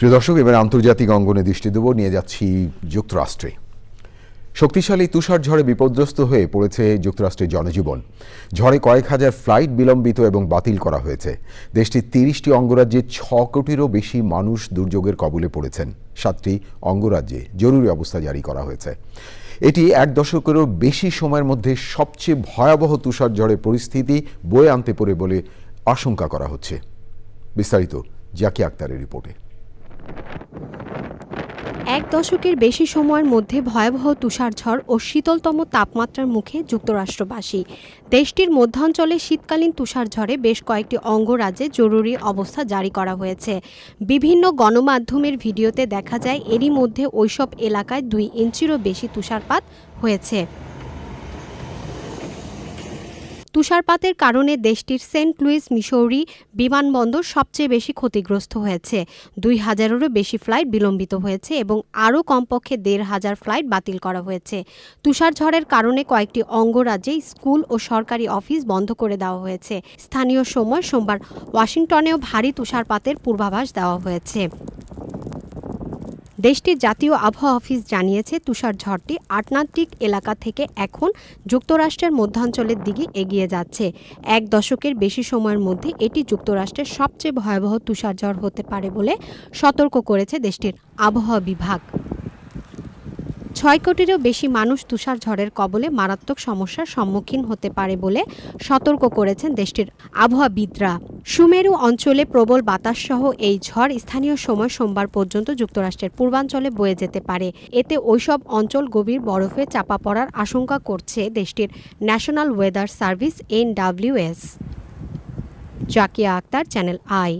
প্রিয় দর্শক, এবার আন্তর্জাতিক অঙ্গনে দৃষ্টি দেব, নিয়ে যাচ্ছি যুক্তরাষ্ট্রে। শক্তিশালী তুষার ঝড়ে বিপর্যস্ত হয়ে পড়েছে যুক্তরাষ্ট্রের জনজীবন। ঝড়ে কয়েক হাজার ফ্লাইট বিলম্বিত এবং বাতিল করা হয়েছে। দেশটির তিরিশটি অঙ্গরাজ্যে ছ কোটিরও বেশি মানুষ দুর্যোগের কবলে পড়েছেন। সাতটি অঙ্গরাজ্যে জরুরি অবস্থা জারি করা হয়েছে। এটি এক দশকেরও বেশি সময়ের মধ্যে সবচেয়ে ভয়াবহ তুষার ঝড়ের পরিস্থিতি বয়ে আনতে পারে বলে আশঙ্কা করা হচ্ছে। বিস্তারিত জাকি আক্তারের রিপোর্টে। এক দশকের বেশি সময়ের মধ্যে ভয়াবহ তুষারঝড় ও শীতলতম তাপমাত্রার মুখে যুক্তরাষ্ট্রবাসী। দেশটির মধ্যাঞ্চলে শীতকালীন তুষারঝড়ে বেশ কয়েকটি অঙ্গরাজ্যে জরুরি অবস্থা জারি করা হয়েছে। বিভিন্ন গণমাধ্যমের ভিডিওতে দেখা যায়, এরই মধ্যে ওইসব এলাকায় দুই ইঞ্চিরও বেশি তুষারপাত হয়েছে। তুষারপাতের কারণে দেশটির সেন্ট লুইস মিসৌরি বিমানবন্দর সবচেয়ে বেশি ক্ষতিগ্রস্ত হয়েছে। দুই হাজারেরও বেশি ফ্লাইট বিলম্বিত হয়েছে এবং আরও কমপক্ষে দেড় হাজার ফ্লাইট বাতিল করা হয়েছে। তুষারঝড়ের কারণে কয়েকটি অঙ্গরাজ্যে স্কুল ও সরকারি অফিস বন্ধ করে দেওয়া হয়েছে। স্থানীয় সময় সোমবার ওয়াশিংটনেও ভারী তুষারপাতের পূর্বাভাস দেওয়া হয়েছে। দেশটির জাতীয় আবহাওয়া অফিস জানিয়েছে, তুষার ঝড়টি আটলান্টিক এলাকা থেকে এখন যুক্তরাষ্ট্রের মধ্যাঞ্চলের দিকে এগিয়ে যাচ্ছে। এক দশকের বেশি সময়ের মধ্যে এটি যুক্তরাষ্ট্রের সবচেয়ে ভয়াবহ তুষারঝড় হতে পারে বলে সতর্ক করেছে দেশটির আবহাওয়া বিভাগ। ছয় কোটিরও বেশি মানুষ তুষার ঝড়ের কবলে মারাত্মক সমস্যার সম্মুখীন হতে পারে বলে সতর্ক করেছেন দেশটির আবহাওয়াবিদরা। সুমেরু অঞ্চলে প্রবল বাতাস সহ এই ঝড় স্থানীয় সময় সোমবার পর্যন্ত যুক্তরাষ্ট্রের পূর্বাঞ্চলে বয়ে যেতে পারে। এতে ওইসব অঞ্চল গভীর বরফে চাপা পড়ার আশঙ্কা করছে দেশটির national weather service NWS Zakia Akter, channel I.